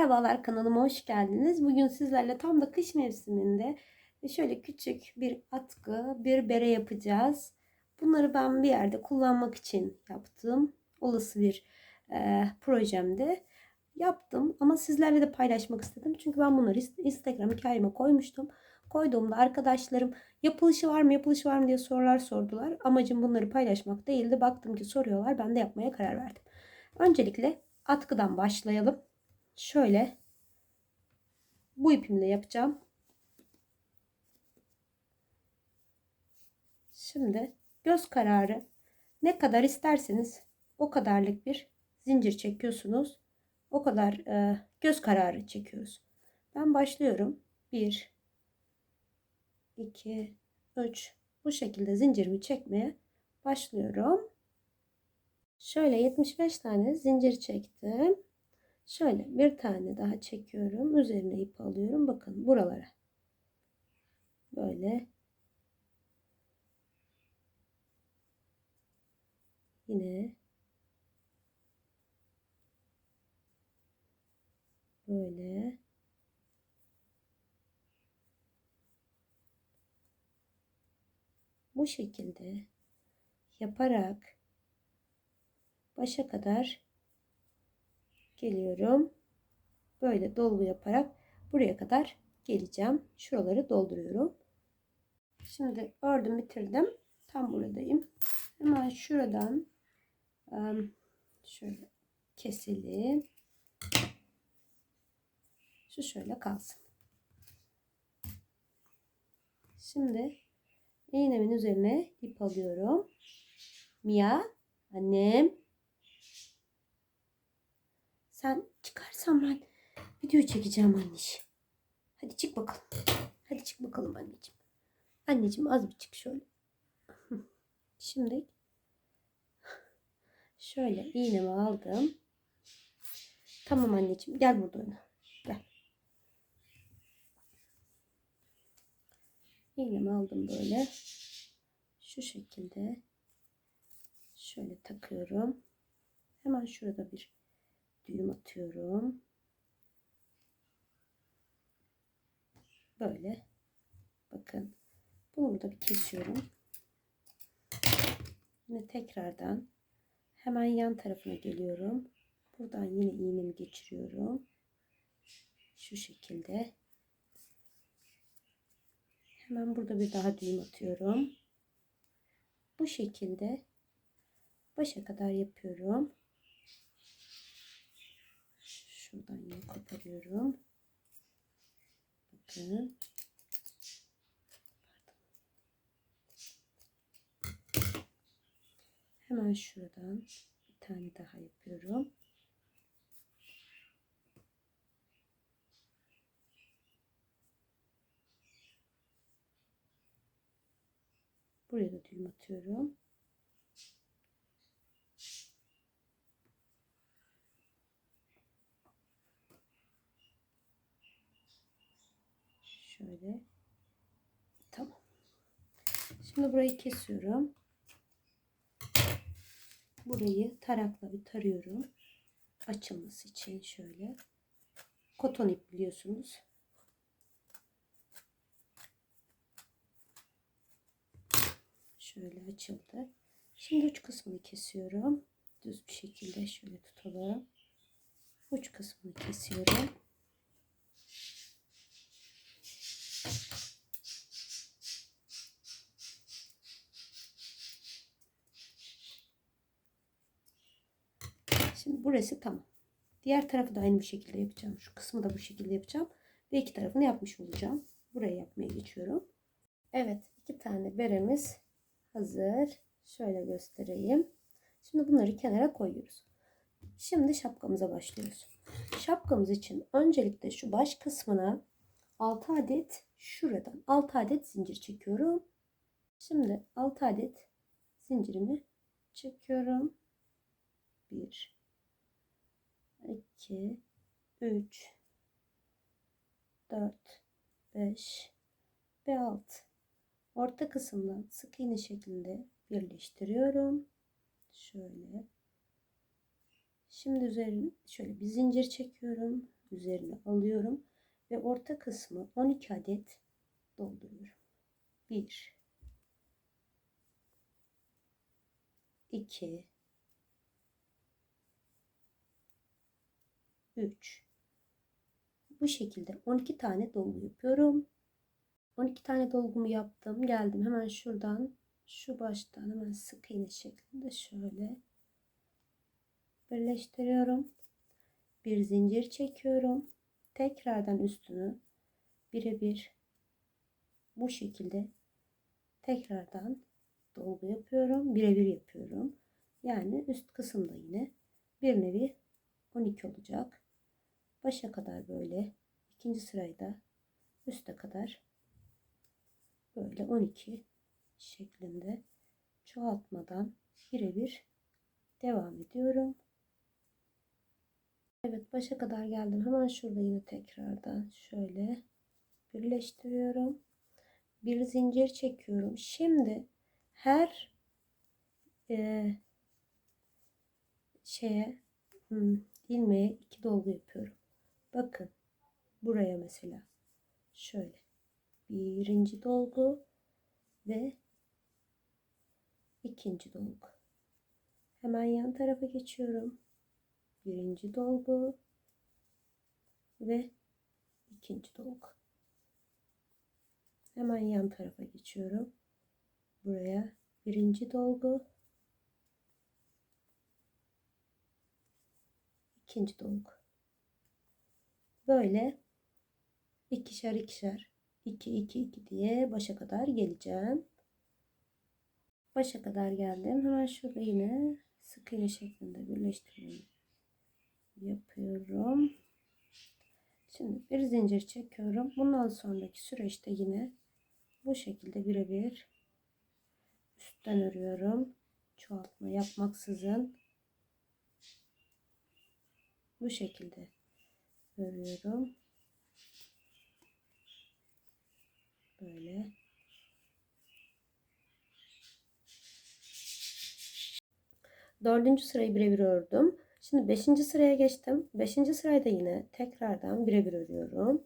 Merhabalar kanalıma hoş geldiniz. Bugün sizlerle tam da kış mevsiminde şöyle küçük bir atkı, bir bere yapacağız. Bunları ben bir yerde kullanmak için yaptım. Olası bir e, projemde yaptım ama sizlerle de paylaşmak istedim. Çünkü ben bunları Instagram hikayeme koymuştum. Koyduğumda arkadaşlarım yapılışı var mı yapılışı var mı diye sorular sordular. Amacım bunları paylaşmak değildi. Baktım ki soruyorlar ben de yapmaya karar verdim. Öncelikle atkıdan başlayalım şöyle bu ipimle yapacağım. Şimdi göz kararı ne kadar isterseniz o kadarlık bir zincir çekiyorsunuz. O kadar e, göz kararı çekiyoruz. Ben başlıyorum. 1 2 3 bu şekilde zincirimi çekmeye başlıyorum. Şöyle 75 tane zincir çektim. Şöyle bir tane daha çekiyorum. Üzerine ip alıyorum. Bakın buralara. Böyle. Yine böyle bu şekilde yaparak başa kadar geliyorum. Böyle dolgu yaparak buraya kadar geleceğim. Şuraları dolduruyorum. Şimdi ördüm bitirdim. Tam buradayım. Hemen şuradan şöyle keselim. Şu şöyle kalsın. Şimdi iğnemin üzerine ip alıyorum. Mia annem sen çıkarsan ben video çekeceğim anneciğim. Hadi çık bakalım. Hadi çık bakalım anneciğim. Anneciğim az bir çık şöyle. Şimdi şöyle iğnemi aldım. Tamam anneciğim gel burada oyna. Gel. İğnemi aldım böyle. Şu şekilde şöyle takıyorum. Hemen şurada bir düğüm atıyorum. Böyle. Bakın. Bunu burada bir kesiyorum. Yine tekrardan hemen yan tarafına geliyorum. Buradan yine iğnemi geçiriyorum. Şu şekilde. Hemen burada bir daha düğüm atıyorum. Bu şekilde başa kadar yapıyorum. Şuradan yine koparıyorum. Bakın. Hemen şuradan bir tane daha yapıyorum. Buraya da düğüm atıyorum. Şöyle. Tamam. Şimdi burayı kesiyorum. Burayı tarakla bir tarıyorum. Açılması için şöyle. Koton ip biliyorsunuz. Şöyle açıldı. Şimdi uç kısmını kesiyorum. Düz bir şekilde şöyle tutalım. Uç kısmını kesiyorum. Burası tamam. Diğer tarafı da aynı bir şekilde yapacağım. Şu kısmı da bu şekilde yapacağım. Ve iki tarafını yapmış olacağım. Buraya yapmaya geçiyorum. Evet iki tane beremiz hazır. Şöyle göstereyim. Şimdi bunları kenara koyuyoruz. Şimdi şapkamıza başlıyoruz. Şapkamız için öncelikle şu baş kısmına 6 adet şuradan 6 adet zincir çekiyorum. Şimdi 6 adet zincirimi çekiyorum. 1 2 3 4 5 ve 6 orta kısımdan sık iğne şeklinde birleştiriyorum. Şöyle. Şimdi üzerine şöyle bir zincir çekiyorum. Üzerine alıyorum ve orta kısmı 12 adet dolduruyorum. 1 2 3 Bu şekilde 12 tane dolgu yapıyorum. 12 tane dolgumu yaptım. Geldim hemen şuradan şu baştan hemen sık iğne şeklinde şöyle birleştiriyorum. Bir zincir çekiyorum. Tekrardan üstünü birebir bu şekilde tekrardan dolgu yapıyorum. Birebir yapıyorum. Yani üst kısımda yine bir nevi 12 olacak. Başa kadar böyle ikinci sırayı da üste kadar böyle 12 şeklinde çoğaltmadan birebir devam ediyorum. Evet başa kadar geldim. Hemen şurada yine tekrardan şöyle birleştiriyorum. Bir zincir çekiyorum. Şimdi her e, şeye hmm, ilmeğe iki dolgu yapıyorum. Bakın buraya mesela şöyle birinci dolgu ve ikinci dolgu. Hemen yan tarafa geçiyorum. Birinci dolgu ve ikinci dolgu. Hemen yan tarafa geçiyorum. Buraya birinci dolgu, ikinci dolgu. Böyle ikişer ikişer 2 2 2 diye başa kadar geleceğim. Başa kadar geldim. Hemen şurada yine sık iğne şeklinde birleştirmeyi yapıyorum. Şimdi bir zincir çekiyorum. Bundan sonraki süreçte yine bu şekilde birebir üstten örüyorum. Çoğaltma yapmaksızın bu şekilde örüyorum. Böyle. Dördüncü sırayı birebir ördüm. Şimdi beşinci sıraya geçtim. Beşinci sırayda yine tekrardan birebir örüyorum.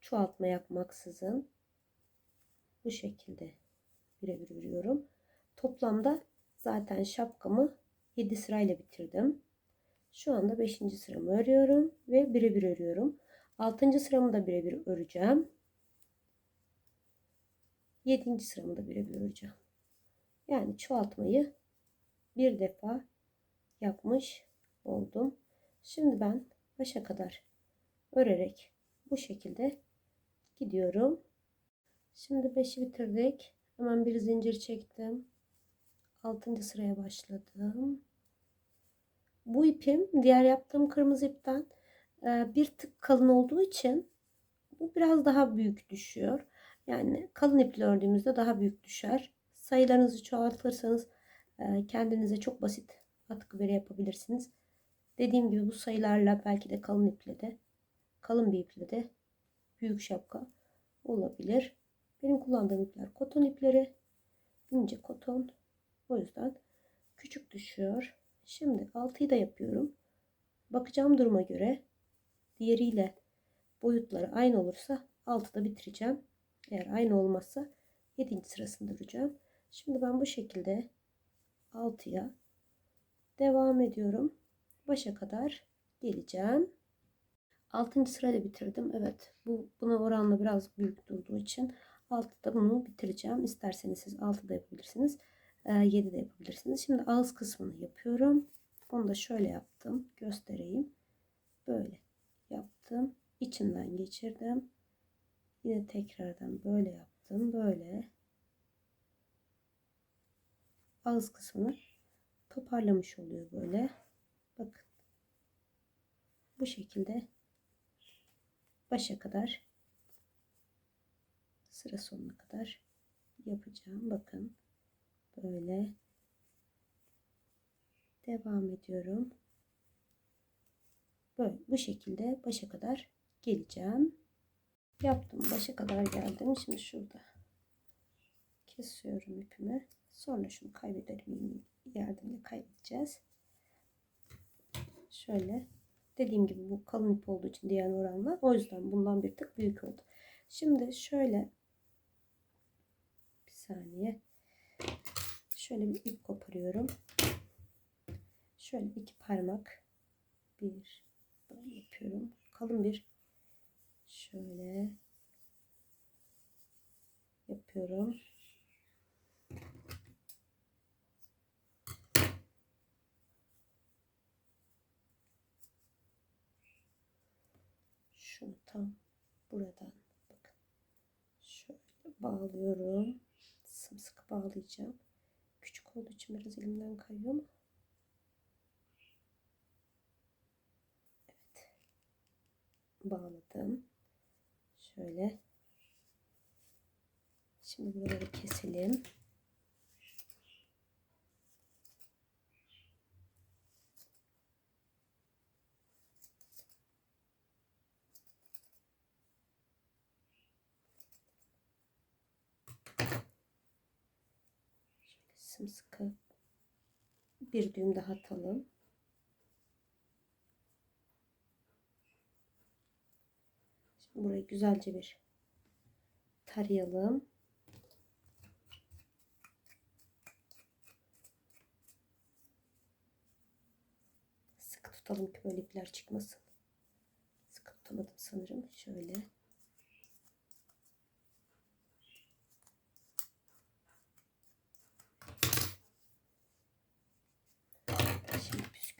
Çoğaltma yapmaksızın. Bu şekilde birebir örüyorum. Toplamda zaten şapkamı 7 sırayla bitirdim. Şu anda 5. sıramı örüyorum ve birebir örüyorum. 6. sıramı da birebir öreceğim. 7. sıramı da birebir öreceğim. Yani çoğaltmayı bir defa yapmış oldum. Şimdi ben başa kadar örerek bu şekilde gidiyorum. Şimdi 5'i bitirdik. Hemen bir zincir çektim. 6. sıraya başladım. Bu ipim diğer yaptığım kırmızı ipten e, bir tık kalın olduğu için bu biraz daha büyük düşüyor. Yani kalın iple ördüğümüzde daha büyük düşer. Sayılarınızı çoğaltırsanız e, kendinize çok basit atkı bere yapabilirsiniz. Dediğim gibi bu sayılarla belki de kalın iple de kalın bir iple de büyük şapka olabilir. Benim kullandığım ipler koton ipleri. ince koton. O yüzden küçük düşüyor. Şimdi 6'yı da yapıyorum. Bakacağım duruma göre diğeriyle boyutları aynı olursa 6'da bitireceğim. Eğer aynı olmazsa 7. sırasında duracağım. Şimdi ben bu şekilde 6'ya devam ediyorum. Başa kadar geleceğim. 6. sırayla bitirdim. Evet bu buna oranla biraz büyük durduğu için 6'da bunu bitireceğim. İsterseniz siz 6'da yapabilirsiniz. 7 de yapabilirsiniz. Şimdi ağız kısmını yapıyorum. Onu da şöyle yaptım. Göstereyim. Böyle yaptım. İçinden geçirdim. Yine tekrardan böyle yaptım. Böyle. Ağız kısmını toparlamış oluyor böyle. Bakın. Bu şekilde başa kadar sıra sonuna kadar yapacağım. Bakın böyle devam ediyorum. Böyle bu şekilde başa kadar geleceğim. Yaptım. Başa kadar geldim. Şimdi şurada kesiyorum ipimi. Sonra şunu kaybederim. Yardımla kaybedeceğiz. Şöyle Dediğim gibi bu kalın ip olduğu için diğer oranla. O yüzden bundan bir tık büyük oldu. Şimdi şöyle bir saniye. Şöyle bir ip koparıyorum. Şöyle iki parmak. Bir böyle yapıyorum. Kalın bir şöyle yapıyorum. Şunu tam buradan bakın. Şöyle bağlıyorum. Sımsıkı bağlayacağım. Küçük olduğu için biraz elimden kayıyor ama. Evet. Bağladım. Şöyle. Şimdi buraları keselim. Sımsıkı bir düğüm daha atalım. Şimdi burayı güzelce bir tarayalım. Sıkı tutalım ki böyle ipler çıkmasın. Sıkı tutamadım sanırım. Şöyle.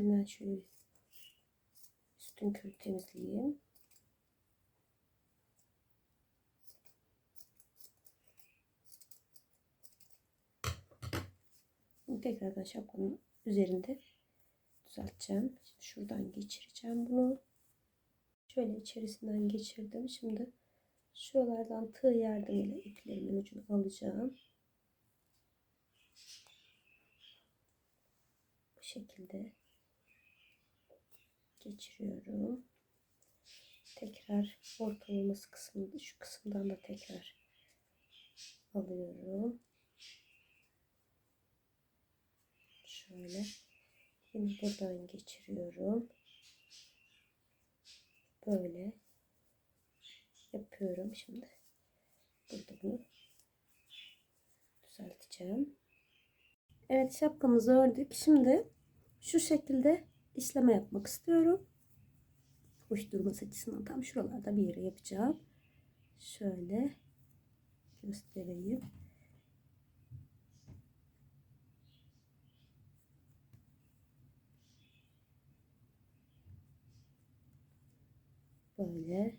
Püskülden şöyle üstün körü temizleyeyim. Şimdi tekrardan şapkanın üzerinde düzelteceğim. Şimdi şuradan geçireceğim bunu. Şöyle içerisinden geçirdim. Şimdi şuralardan tığ yardımıyla iplerimin ucunu alacağım. Bu şekilde geçiriyorum. Tekrar ortalaması kısmında şu kısımdan da tekrar alıyorum. Şöyle yine buradan geçiriyorum. Böyle yapıyorum şimdi. Burada bunu düzelteceğim. Evet şapkamızı ördük. Şimdi şu şekilde işleme yapmak istiyorum. Hoş durması açısından tam şuralarda bir yere yapacağım. Şöyle göstereyim. Böyle